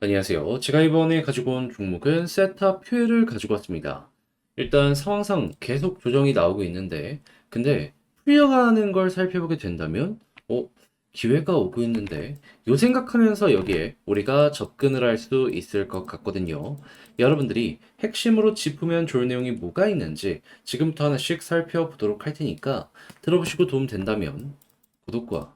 안녕하세요. 제가 이번에 가지고 온 종목은 세타 퓨엘을 가지고 왔습니다. 일단 상황상 계속 조정이 나오고 있는데, 근데 풀려가는 걸 살펴보게 된다면, 어, 기회가 오고 있는데, 요 생각하면서 여기에 우리가 접근을 할 수 있을 것 같거든요. 여러분들이 핵심으로 짚으면 좋을 내용이 뭐가 있는지 지금부터 하나씩 살펴보도록 할 테니까 들어보시고 도움 된다면 구독과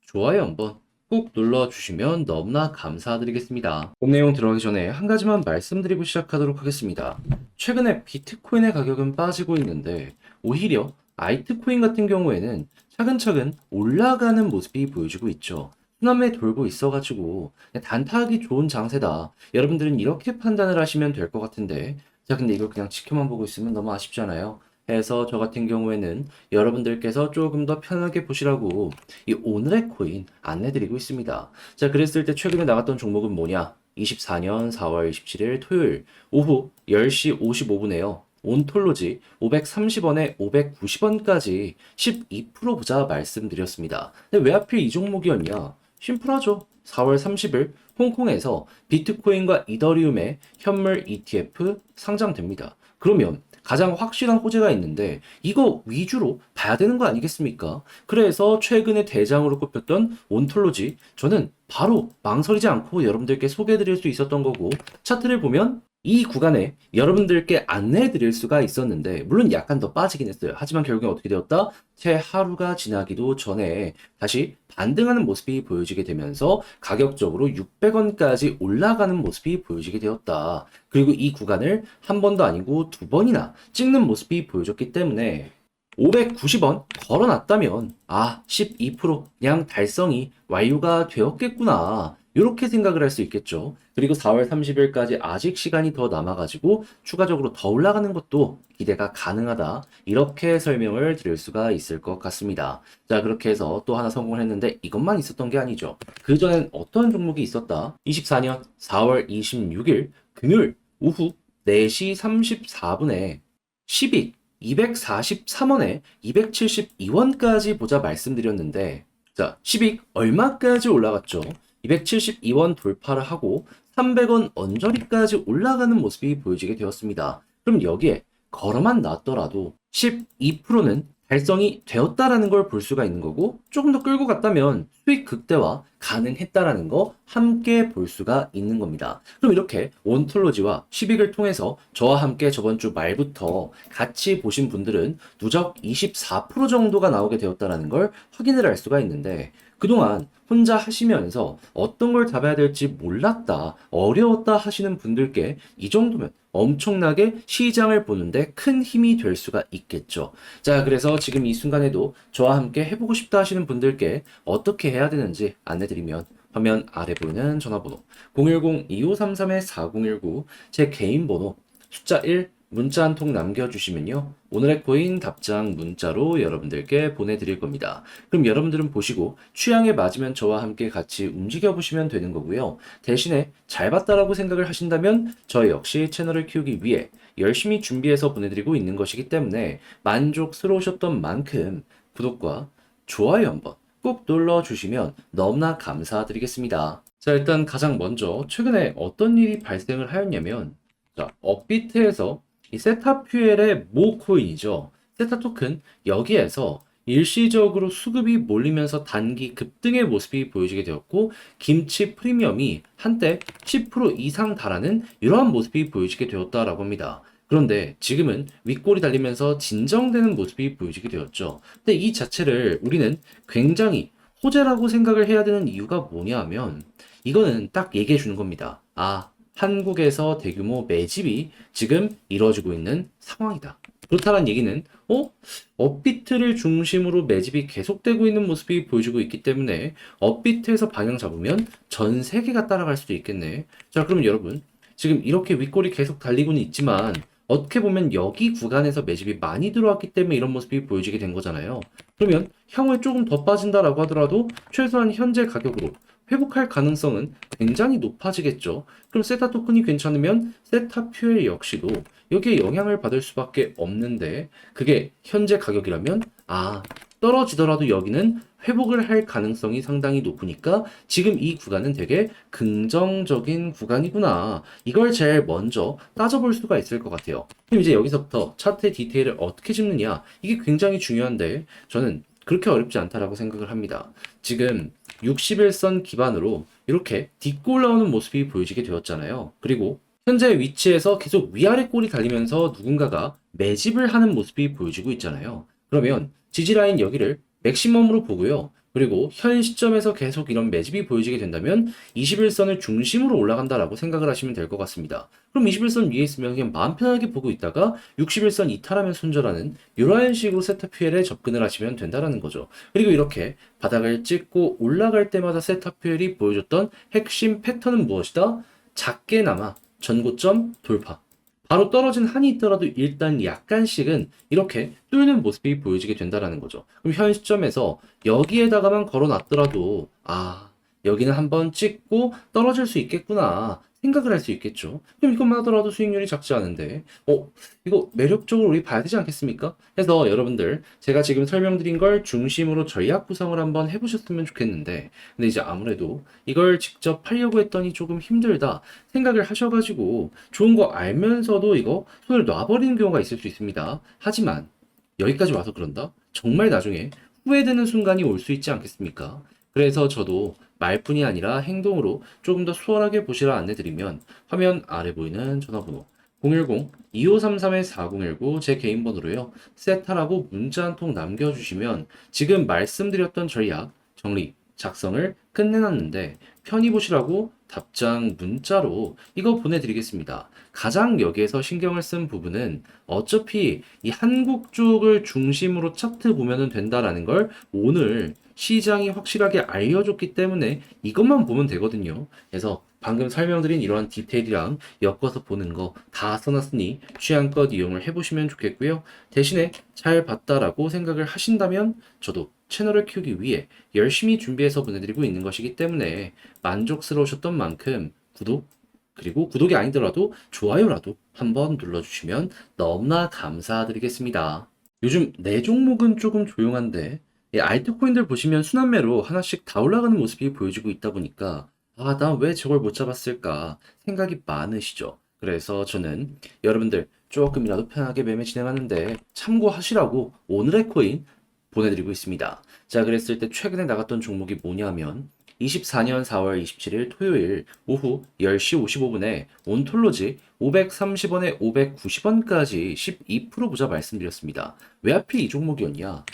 좋아요 한번 꼭 눌러주시면 너무나 감사드리겠습니다. 본 내용 들어가기 전에 한 가지만 말씀드리고 시작하도록 하겠습니다. 최근에 비트코인의 가격은 빠지고 있는데 오히려 아이트코인 같은 경우에는 차근차근 올라가는 모습이 보여지고 있죠. 순환매 돌고 있어가지고 단타하기 좋은 장세다. 여러분들은 이렇게 판단을 하시면 될 것 같은데 자 근데 이걸 그냥 지켜만 보고 있으면 너무 아쉽잖아요. 해서 저 같은 경우에는 여러분들께서 조금 더 편하게 보시라고 이 오늘의 코인 안내드리고 있습니다. 자, 그랬을 때 최근에 나갔던 종목은 뭐냐? 24년 4월 27일 토요일 오후 10시 55분에요. 온톨로지 530원에 590원까지 12% 보자 말씀드렸습니다. 근데 왜 하필 이 종목이었냐? 심플하죠. 4월 30일 홍콩에서 비트코인과 이더리움의 현물 ETF 상장됩니다. 그러면 가장 확실한 호재가 있는데 이거 위주로 봐야 되는 거 아니겠습니까? 그래서 최근에 대장으로 꼽혔던 온톨로지 저는 바로 망설이지 않고 여러분들께 소개해 드릴 수 있었던 거고 차트를 보면 이 구간에 여러분들께 안내해 드릴 수가 있었는데 물론 약간 더 빠지긴 했어요. 하지만 결국엔 어떻게 되었다? 채 하루가 지나기도 전에 다시 반등하는 모습이 보여지게 되면서 가격적으로 600원까지 올라가는 모습이 보여지게 되었다. 그리고 이 구간을 한 번도 아니고 두 번이나 찍는 모습이 보여졌기 때문에 590원 걸어놨다면 아 12% 그냥 달성이 완료가 되었겠구나 이렇게 생각을 할 수 있겠죠. 그리고 4월 30일까지 아직 시간이 더 남아가지고 추가적으로 더 올라가는 것도 기대가 가능하다. 이렇게 설명을 드릴 수가 있을 것 같습니다. 자, 그렇게 해서 또 하나 성공을 했는데 이것만 있었던 게 아니죠. 그전엔 어떤 종목이 있었다? 24년 4월 26일 금요일 오후 4시 34분에 10이 243원에 272원까지 보자 말씀드렸는데 자, 10이 얼마까지 올라갔죠? 272원 돌파를 하고 300원 언저리까지 올라가는 모습이 보여지게 되었습니다. 그럼 여기에 걸어만 놨더라도 12%는 달성이 되었다라는 걸 볼 수가 있는 거고 조금 더 끌고 갔다면 수익 극대화 가능했다라는 거 함께 볼 수가 있는 겁니다. 그럼 이렇게 온톨로지와 시빅을 통해서 저와 함께 저번 주 말부터 같이 보신 분들은 누적 24% 정도가 나오게 되었다라는 걸 확인을 할 수가 있는데 그동안 혼자 하시면서 어떤 걸 잡아야 될지 몰랐다, 어려웠다 하시는 분들께 이 정도면 엄청나게 시장을 보는데 큰 힘이 될 수가 있겠죠. 자, 그래서 지금 이 순간에도 저와 함께 해보고 싶다 하시는 분들께 어떻게 해야 되는지 안내드리면 화면 아래 보이는 전화번호 010-2533-4019 제 개인 번호 숫자 1 문자 한 통 남겨주시면요. 오늘의 코인 답장 문자로 여러분들께 보내드릴 겁니다. 그럼 여러분들은 보시고 취향에 맞으면 저와 함께 같이 움직여 보시면 되는 거고요. 대신에 잘 봤다라고 생각을 하신다면 저 역시 채널을 키우기 위해 열심히 준비해서 보내드리고 있는 것이기 때문에 만족스러우셨던 만큼 구독과 좋아요 한번 꼭 눌러주시면 너무나 감사드리겠습니다. 자, 일단 가장 먼저 최근에 어떤 일이 발생을 하였냐면 자, 업비트에서 이 세타퓨엘의 모 코인이죠. 세타 토큰 여기에서 일시적으로 수급이 몰리면서 단기 급등의 모습이 보여지게 되었고 김치 프리미엄이 한때 10% 이상 달하는 이러한 모습이 보여지게 되었다라고 합니다. 그런데 지금은 윗골이 달리면서 진정되는 모습이 보여지게 되었죠. 근데 이 자체를 우리는 굉장히 호재라고 생각을 해야 되는 이유가 뭐냐 하면 이거는 딱 얘기해 주는 겁니다. 아, 한국에서 대규모 매집이 지금 이루어지고 있는 상황이다. 그렇다는 얘기는 어? 업비트를 중심으로 매집이 계속되고 있는 모습이 보여지고 있기 때문에 업비트에서 방향 잡으면 전 세계가 따라갈 수도 있겠네. 자, 그러면 여러분 지금 이렇게 윗골이 계속 달리고는 있지만 어떻게 보면 여기 구간에서 매집이 많이 들어왔기 때문에 이런 모습이 보여지게 된 거잖아요. 그러면 향후에 조금 더 빠진다라고 하더라도 최소한 현재 가격으로 회복할 가능성은 굉장히 높아지겠죠. 그럼 세타 토큰이 괜찮으면 세타 퓨엘 역시도 여기에 영향을 받을 수밖에 없는데 그게 현재 가격이라면 아 떨어지더라도 여기는 회복을 할 가능성이 상당히 높으니까 지금 이 구간은 되게 긍정적인 구간이구나. 이걸 제일 먼저 따져볼 수가 있을 것 같아요. 그럼 이제 여기서부터 차트의 디테일을 어떻게 짚느냐? 이게 굉장히 중요한데 저는 그렇게 어렵지 않다라고 생각을 합니다. 지금 61선 기반으로 이렇게 딛고 올라오는 모습이 보여지게 되었잖아요. 그리고 현재 위치에서 계속 위아래 꼴이 달리면서 누군가가 매집을 하는 모습이 보여지고 있잖아요. 그러면 지지라인 여기를 맥시멈으로 보고요. 그리고 현 시점에서 계속 이런 매집이 보여지게 된다면 21선을 중심으로 올라간다라고 생각을 하시면 될 것 같습니다. 그럼 21선 위에 있으면 그냥 마음 편하게 보고 있다가 61선 이탈하면 손절하는 이런 식으로 세탑 퓨엘에 접근을 하시면 된다라는 거죠. 그리고 이렇게 바닥을 찍고 올라갈 때마다 세탑 퓨엘이 보여줬던 핵심 패턴은 무엇이다? 작게나마 전고점 돌파. 바로 떨어진 한이 있더라도 일단 약간씩은 이렇게 뚫는 모습이 보여지게 된다라는 거죠. 그럼 현 시점에서 여기에다가만 걸어놨더라도 아 여기는 한번 찍고 떨어질 수 있겠구나 생각을 할 수 있겠죠. 그럼 이것만 하더라도 수익률이 작지 않은데 어 이거 매력적으로 우리 봐야 되지 않겠습니까? 그래서 여러분들 제가 지금 설명드린 걸 중심으로 전략 구성을 한번 해보셨으면 좋겠는데 근데 이제 아무래도 이걸 직접 하려고 했더니 조금 힘들다 생각을 하셔가지고 좋은 거 알면서도 이거 손을 놔버리는 경우가 있을 수 있습니다. 하지만 여기까지 와서 그런다? 정말 나중에 후회되는 순간이 올 수 있지 않겠습니까? 그래서 저도 말뿐이 아니라 행동으로 조금 더 수월하게 보시라 안내드리면 화면 아래 보이는 전화번호 010-2533-4019 제 개인 번호로요. 세타라고 문자 한 통 남겨주시면 지금 말씀드렸던 전략 정리 작성을 끝내놨는데 편히 보시라고 답장 문자로 이거 보내드리겠습니다. 가장 여기에서 신경을 쓴 부분은 어차피 이 한국 쪽을 중심으로 차트 보면은 된다라는 걸 오늘 시장이 확실하게 알려줬기 때문에 이것만 보면 되거든요. 그래서 방금 설명드린 이러한 디테일이랑 엮어서 보는 거 다 써놨으니 취향껏 이용을 해보시면 좋겠고요. 대신에 잘 봤다라고 생각을 하신다면 저도 채널을 키우기 위해 열심히 준비해서 보내드리고 있는 것이기 때문에 만족스러우셨던 만큼 구독 그리고 구독이 아니더라도 좋아요라도 한번 눌러주시면 너무나 감사드리겠습니다. 요즘 내 종목은 조금 조용한데 이 알트 코인들 보시면 순환매로 하나씩 다 올라가는 모습이 보여지고 있다 보니까 아, 나 왜 저걸 못 잡았을까 생각이 많으시죠. 그래서 저는 여러분들 조금이라도 편하게 매매 진행하는데 참고하시라고 오늘의 코인 보내드리고 있습니다. 자, 그랬을 때 최근에 나갔던 종목이 뭐냐면 24년 4월 27일 토요일 오후 10시 55분에 온톨로지 530원에 590원까지 12% 보자 말씀드렸습니다. 왜 하필 이 종목이었냐?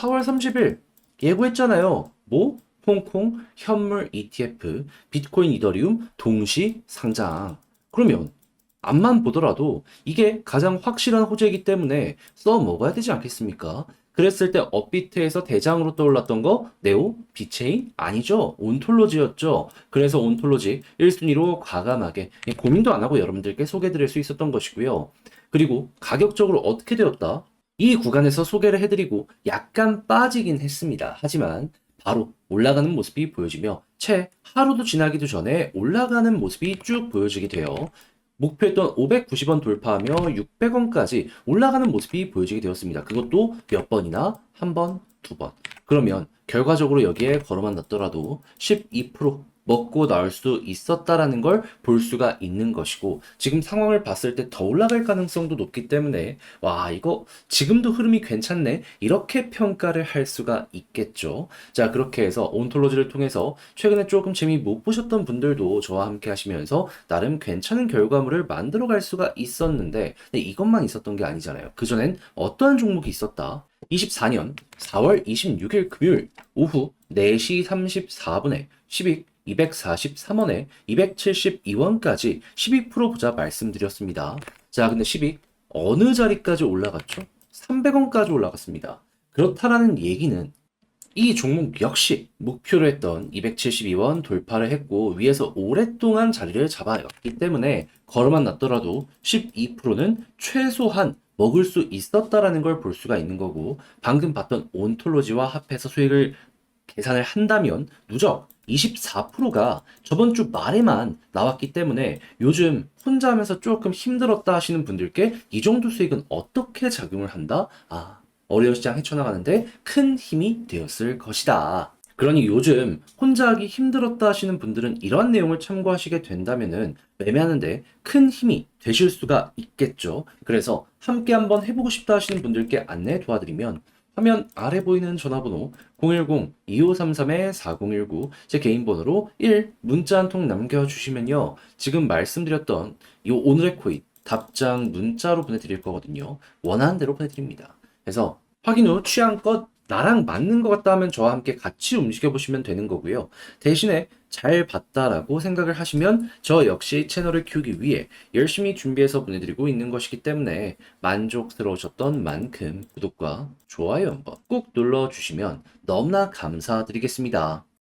4월 30일 예고했잖아요. 뭐? 홍콩 현물 ETF, 비트코인 이더리움 동시 상장. 그러면 앞만 보더라도 이게 가장 확실한 호재이기 때문에 써 먹어야 되지 않겠습니까? 그랬을 때 업비트에서 대장으로 떠올랐던 거 네오, 비체인 아니죠. 온톨로지였죠. 그래서 온톨로지 1순위로 과감하게 고민도 안 하고 여러분들께 소개드릴 수 있었던 것이고요. 그리고 가격적으로 어떻게 되었다? 이 구간에서 소개를 해드리고 약간 빠지긴 했습니다. 하지만 바로 올라가는 모습이 보여지며 채 하루도 지나기도 전에 올라가는 모습이 쭉 보여지게 돼요. 목표했던 590원 돌파하며 600원까지 올라가는 모습이 보여지게 되었습니다. 그것도 몇 번이나? 한 번, 두 번. 그러면 결과적으로 여기에 걸어만 놨더라도 12% 먹고 나올 수 있었다라는 걸 볼 수가 있는 것이고 지금 상황을 봤을 때 더 올라갈 가능성도 높기 때문에 와 이거 지금도 흐름이 괜찮네? 이렇게 평가를 할 수가 있겠죠? 자 그렇게 해서 온톨로지를 통해서 최근에 조금 재미 못 보셨던 분들도 저와 함께 하시면서 나름 괜찮은 결과물을 만들어 갈 수가 있었는데 이것만 있었던 게 아니잖아요. 그전엔 어떠한 종목이 있었다? 24년 4월 26일 금요일 오후 4시 34분에 12 243원에 272원까지 12% 보자 말씀드렸습니다. 자, 근데 12 어느 자리까지 올라갔죠? 300원까지 올라갔습니다. 그렇다라는 얘기는 이 종목 역시 목표로 했던 272원 돌파를 했고 위에서 오랫동안 자리를 잡아왔기 때문에 걸어만 놨더라도 12%는 최소한 먹을 수 있었다라는 걸 볼 수가 있는 거고 방금 봤던 온톨로지와 합해서 수익을 계산을 한다면 누적 24%가 저번 주 말에만 나왔기 때문에 요즘 혼자 하면서 조금 힘들었다 하시는 분들께 이 정도 수익은 어떻게 작용을 한다? 아, 어려운 시장 헤쳐나가는데 큰 힘이 되었을 것이다. 그러니 요즘 혼자 하기 힘들었다 하시는 분들은 이런 내용을 참고하시게 된다면은 매매하는데 큰 힘이 되실 수가 있겠죠. 그래서 함께 한번 해보고 싶다 하시는 분들께 안내 도와드리면 화면 아래 보이는 전화번호 010-2533-4019 제 개인 번호로 1 문자 한 통 남겨주시면요. 지금 말씀드렸던 이 오늘의 코인 답장 문자로 보내드릴 거거든요. 원하는 대로 보내드립니다. 그래서 확인 후 취향껏 나랑 맞는 것 같다 하면 저와 함께 같이 움직여 보시면 되는 거고요. 대신에 잘 봤다라고 생각을 하시면 저 역시 채널을 키우기 위해 열심히 준비해서 보내드리고 있는 것이기 때문에 만족스러우셨던 만큼 구독과 좋아요 한번 꾹 눌러주시면 너무나 감사드리겠습니다.